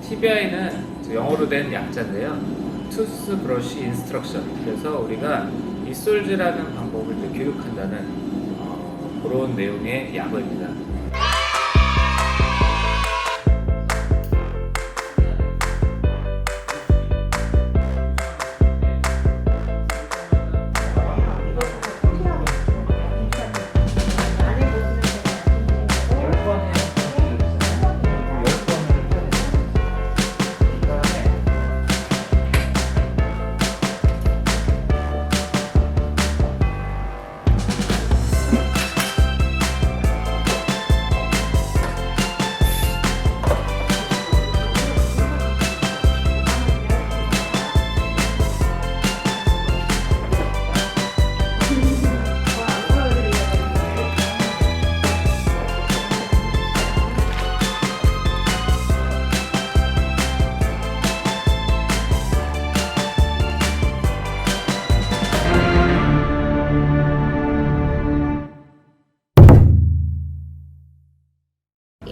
TBI는 영어로 된 약자인데요. 투스 브러쉬 인스트럭션. 그래서 우리가 이솔즈라는 방법을 교육한다는 어, 그런 내용의 약어입니다.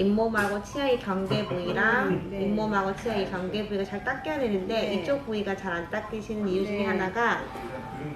잇몸하고 치아의 경계 부위랑 음, 네. 잇몸하고 치아의 경계 부위가 잘 닦여야 되는데 네. 이쪽 부위가 잘 안 닦이시는 이유 중에 네. 하나가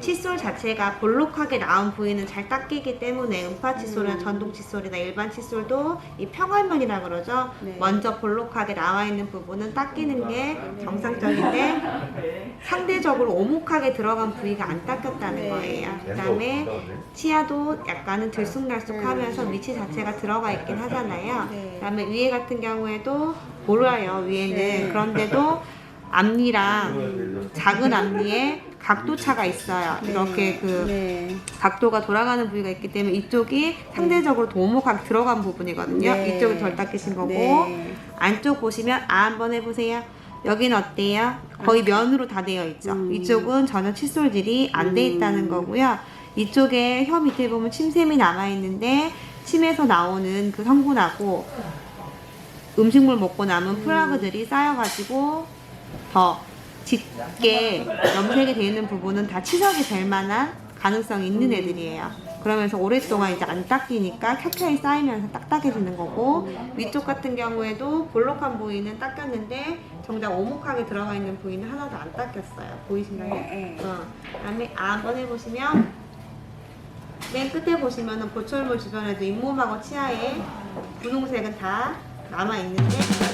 칫솔 자체가 볼록하게 나온 부위는 잘 닦이기 때문에 음파 칫솔이나 음. 전동 칫솔이나 일반 칫솔도 이 평활면이라 그러죠. 네. 먼저 볼록하게 나와 있는 부분은 닦이는 게 정상적인데 상대적으로 오목하게 들어간 부위가 안 닦였다는 네. 거예요. 그다음에 치아도 약간은 들쑥날쑥하면서 위치 자체가 들어가 있긴 하잖아요. 네. 그다음에 위에 같은 경우에도 몰라요 위에는 네. 그런데도 앞니랑 작은 앞니에 각도 차가 있어요. 이렇게 그 네. 각도가 돌아가는 부위가 있기 때문에 이쪽이 상대적으로 더 오목하게 들어간 부분이거든요. 네. 이쪽이 덜 닦이신 거고 네. 안쪽 보시면 아 한번 해보세요. 여기는 어때요? 거의 면으로 다 되어 있죠. 음. 이쪽은 전혀 칫솔질이 안 돼 있다는 음. 거고요. 이쪽에 혀 밑에 보면 침샘이 남아 있는데 침에서 나오는 그 성분하고 음식물 먹고 남은 플라그들이 쌓여가지고 더 짙게 염색이 되어 있는 부분은 다 치석이 될 만한 가능성이 있는 애들이에요. 그러면서 오랫동안 이제 안 닦이니까 켜켜이 쌓이면서 딱딱해지는 거고 위쪽 같은 경우에도 볼록한 부위는 닦였는데 정작 오목하게 들어가 있는 부위는 하나도 안 닦였어요. 보이시나요? 네. 어. 그다음에 아 한번 해보시면 맨 끝에 보시면은 보철물 주변에도 잇몸하고 치아에 분홍색은 다 남아 있는데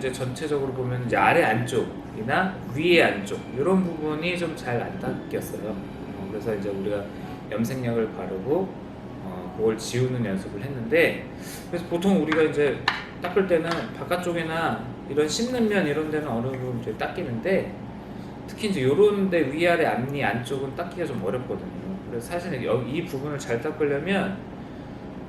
이제 전체적으로 보면 이제 아래 안쪽이나 위에 안쪽 이런 부분이 좀 잘 안 닦였어요. 어, 그래서 이제 우리가 염색약을 바르고 어, 그걸 지우는 연습을 했는데 그래서 보통 우리가 이제 닦을 때는 바깥쪽이나 이런 씹는 면 이런 데는 어느 정도 이제 닦이는데 특히 이제 요런 데 위아래 앞니 안쪽은 닦기가 좀 어렵거든요. 그래서 여기 이 부분을 잘 닦으려면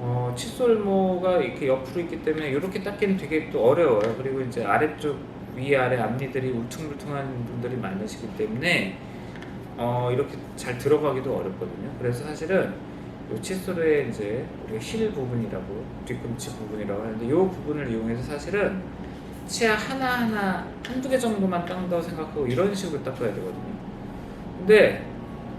어, 칫솔모가 이렇게 옆으로 있기 때문에 이렇게 닦기는 되게 또 어려워요. 그리고 이제 아래쪽 위아래 앞니들이 울퉁불퉁한 분들이 많으시기 때문에 어, 이렇게 잘 들어가기도 어렵거든요. 그래서 사실은 이 칫솔의 이제 우리가 힐 부분이라고 뒤꿈치 부분이라고 하는데 이 부분을 이용해서 사실은 치아 하나하나 한두 개 정도만 닦는다고 생각하고 이런 식으로 닦아야 되거든요. 근데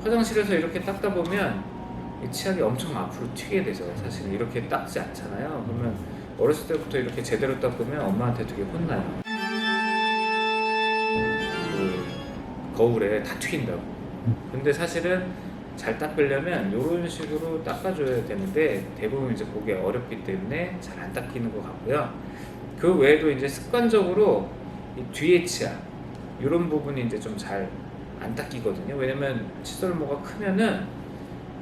화장실에서 이렇게 닦다 보면 이 치약이 엄청 앞으로 튀게 되죠. 사실 이렇게 닦지 않잖아요. 그러면 어렸을 때부터 이렇게 제대로 닦으면 엄마한테 되게 혼나요. 그 거울에 다 튀긴다고. 근데 사실은 잘 닦으려면 이런 식으로 닦아줘야 되는데 대부분 이제 보기 어렵기 때문에 잘 안 닦이는 것 같고요. 그 외에도 이제 습관적으로 이 뒤에 치아 이런 부분이 이제 좀 잘 안 닦이거든요. 왜냐면 칫솔모가 크면은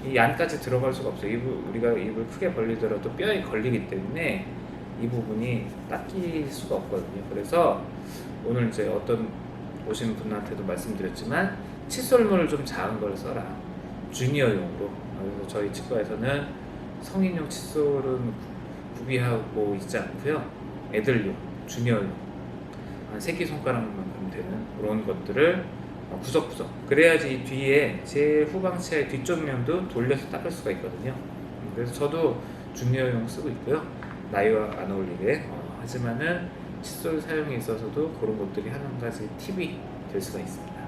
이 안까지 들어갈 수가 없어요. 입을, 우리가 입을 크게 벌리더라도 뼈에 걸리기 때문에 이 부분이 닦일 수가 없거든요. 그래서 오늘 이제 어떤 오신 분한테도 말씀드렸지만 칫솔모를 좀 작은 걸 써라. 주니어용으로. 그래서 저희 치과에서는 성인용 칫솔은 구비하고 있지 않고요. 애들용, 주니어용. 한 새끼손가락만큼 되는 그런 것들을 어, 구석구석. 그래야지 이 뒤에 제 후방치의 뒤쪽 면도 돌려서 닦을 수가 있거든요. 음, 그래서 저도 주니어용 쓰고 있고요. 나이와 안 어울리게. 어, 하지만은 칫솔 사용에 있어서도 그런 것들이 한 가지 팁이 될 수가 있습니다